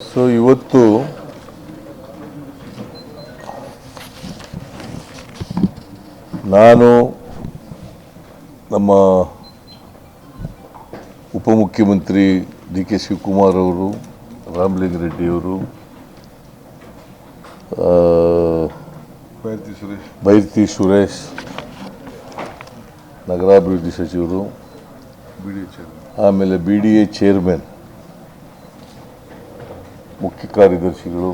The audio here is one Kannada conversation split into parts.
ಸೊ ಇವತ್ತು ನಾನು ನಮ್ಮ ಉಪಮುಖ್ಯಮಂತ್ರಿ ಡಿ ಕೆ ಶಿವಕುಮಾರ್ ಅವರು ರಾಮಲಿಂಗರೆಡ್ಡಿಯವರು ರೆಡ್ಡಿಯವರು ಬೈರ್ತಿ ಸುರೇಶ್. ನಗರಾಭಿವೃದ್ಧಿ ಸಚಿವರು ಆಮೇಲೆ ಬಿ ಡಿ ಎ ಚೇರ್ಮನ್ ಮುಖ್ಯ ಕಾರ್ಯದರ್ಶಿಗಳು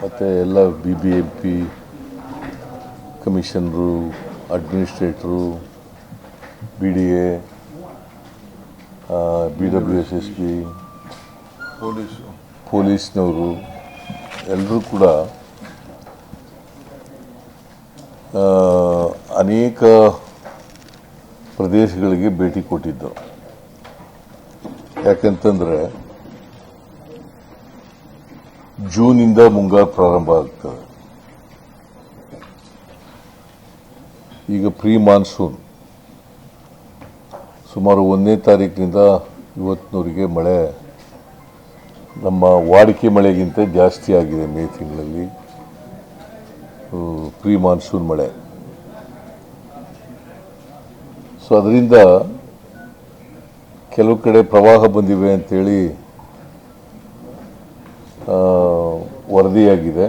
ಮತ್ತು ಎಲ್ಲ ಬಿ ಬಿ ಎಂ ಪಿ ಕಮಿಷನರು ಅಡ್ಮಿನಿಸ್ಟ್ರೇಟ್ರು B D A B W S S P police. ಪೊಲೀಸ್ನವರು ಎಲ್ಲರೂ ಕೂಡ ಅನೇಕ ಪ್ರದೇಶಗಳಿಗೆ ಭೇಟಿ ಕೊಟ್ಟಿದ್ದರು. ಯಾಕಂತಂದ್ರೆ ಜೂನಿಂದ ಮುಂಗಾರು ಪ್ರಾರಂಭ ಆಗ್ತದೆ. ಈಗ ಪ್ರೀ ಮಾನ್ಸೂನ್. ಸುಮಾರು ಒಂದನೇ ತಾರೀಕಿನಿಂದ ಇವತ್ತಿನವರೆಗೆ ಮಳೆ. ನಮ್ಮ ವಾಡಿಕೆ ಮಳೆಗಿಂತ ಜಾಸ್ತಿ ಆಗಿದೆ ಮೇ ತಿಂಗಳಲ್ಲಿ. ಪ್ರೀ ಮಾನ್ಸೂನ್ ಮಳೆ. ಸೊ ಅದರಿಂದ ಕೆಲವು ಕಡೆ ಪ್ರವಾಹ ಬಂದಿವೆ ಅಂತೇಳಿ ಆ, ವರದಿಯಾಗಿದೆ.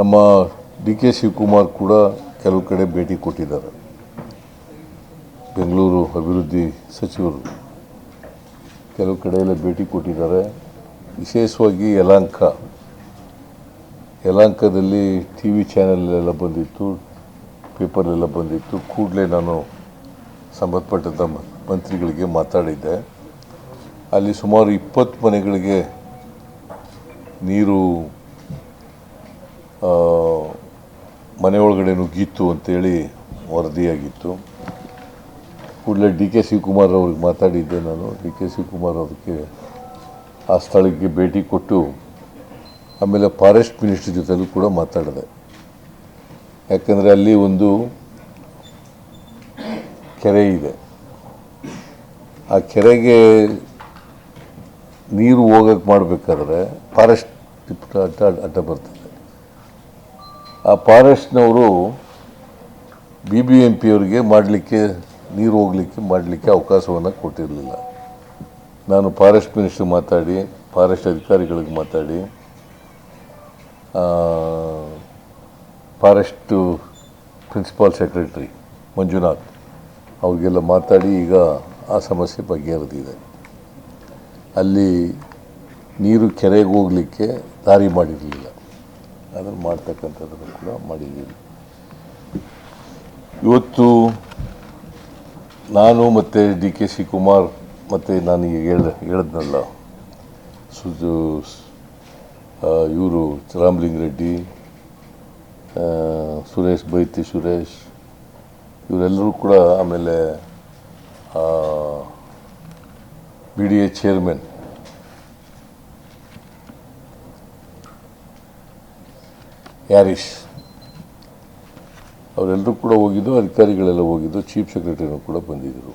ನಮ್ಮ ಡಿ ಕೆ ಶಿವಕುಮಾರ್ ಕೂಡ ಕೆಲವು ಕಡೆ ಭೇಟಿ ಕೊಟ್ಟಿದ್ದಾರೆ. ಬೆಂಗಳೂರು ಅಭಿವೃದ್ಧಿ ಸಚಿವರು ಕೆಲವು ಕಡೆಯೆಲ್ಲ ಭೇಟಿ ಕೊಟ್ಟಿದ್ದಾರೆ. ವಿಶೇಷವಾಗಿ ಯಲಾಂಕ ಯಲಾಂಕದಲ್ಲಿ ಟಿ ವಿ ಚಾನೆಲ್ಲೆಲ್ಲ ಬಂದಿತ್ತು, ಪೇಪರ್ಲೆಲ್ಲ ಬಂದಿತ್ತು. ಕೂಡಲೇ ನಾನು ಸಂಬಂಧಪಟ್ಟಂಥ ಮಂತ್ರಿಗಳಿಗೆ ಮಾತಾಡಿದ್ದೆ. ಅಲ್ಲಿ ಸುಮಾರು ಇಪ್ಪತ್ತು ಮನೆಗಳಿಗೆ ನೀರು ಮನೆ ಒಳಗಡೆ ನುಗ್ಗಿತ್ತು ಅಂತೇಳಿ ವರದಿಯಾಗಿತ್ತು. ಕೂಡಲೇ ಡಿ ಕೆ ಶಿವಕುಮಾರ್ ಅವ್ರಿಗೆ ಮಾತಾಡಿದ್ದೆ ನಾನು. ಡಿ ಕೆ ಶಿವಕುಮಾರ್ ಅವ್ರಿಗೆ ಆ ಸ್ಥಳಕ್ಕೆ ಭೇಟಿ ಕೊಟ್ಟು ಆಮೇಲೆ ಫಾರೆಸ್ಟ್ ಮಿನಿಸ್ಟರ್ ಜೊತೆಲೂ ಕೂಡ ಮಾತಾಡಿದೆ. ಯಾಕಂದರೆ ಅಲ್ಲಿ ಒಂದು ಕೆರೆ ಇದೆ. ಆ ಕೆರೆಗೆ ನೀರು ಹೋಗಕ್ಕೆ ಮಾಡಬೇಕಾದ್ರೆ ಫಾರೆಸ್ಟ್ ಅಡ್ಡ ಅಡ್ಡ ಬರ್ತದೆ. ಆ ಫಾರೆಸ್ಟ್ನವರು ಬಿ ಬಿ ಎಂ ಪಿಯವರಿಗೆ ಮಾಡಲಿಕ್ಕೆ, ನೀರು ಹೋಗಲಿಕ್ಕೆ ಮಾಡಲಿಕ್ಕೆ ಅವಕಾಶವನ್ನು ಕೊಟ್ಟಿರಲಿಲ್ಲ. ನಾನು ಫಾರೆಸ್ಟ್ ಮಿನಿಸ್ಟ್ರ್ ಮಾತಾಡಿ, ಫಾರೆಸ್ಟ್ ಅಧಿಕಾರಿಗಳಿಗೆ ಮಾತಾಡಿ ಫಾರೆಸ್ಟು ಪ್ರಿನ್ಸಿಪಾಲ್ ಸೆಕ್ರೆಟರಿ ಮಂಜುನಾಥ್ ಅವರಿಗೆಲ್ಲ ಮಾತಾಡಿ ಈಗ ಆ ಸಮಸ್ಯೆ ಬಗೆಹರಿದಿದೆ. ಅಲ್ಲಿ ನೀರು ಕೆರೆಗೆ ಹೋಗಲಿಕ್ಕೆ ದಾರಿ ಮಾಡಿರಲಿಲ್ಲ. ಅದನ್ನು ಮಾಡ್ತಕ್ಕಂಥದ್ದನ್ನು ಕೂಡ ಮಾಡಿದ್ದೀವಿ. ಇವತ್ತು ನಾನು ಮತ್ತು ಡಿ ಕೆ ಶಿವಕುಮಾರ್ ಮತ್ತು ನಾನು ಈಗ ಹೇಳ ಹೇಳಿದ್ನಲ್ಲ, ಸುಜು ಇವರು ರಾಮಲಿಂಗರೆಡ್ಡಿ ರೆಡ್ಡಿ ಸುರೇಶ್, ಬೈತಿ ಸುರೇಶ್, ಇವರೆಲ್ಲರೂ ಕೂಡ ಆಮೇಲೆ ಬಿ ಡಿ ಎ ಚೇರ್ಮನ್ ಯಾರಿಶ್ ಅವರೆಲ್ಲರೂ ಕೂಡ ಹೋಗಿದ್ದು ಅಧಿಕಾರಿಗಳೆಲ್ಲ ಹೋಗಿದ್ದು ಚೀಫ್ ಸೆಕ್ರೆಟರಿನೂ ಕೂಡ ಬಂದಿದ್ದರು.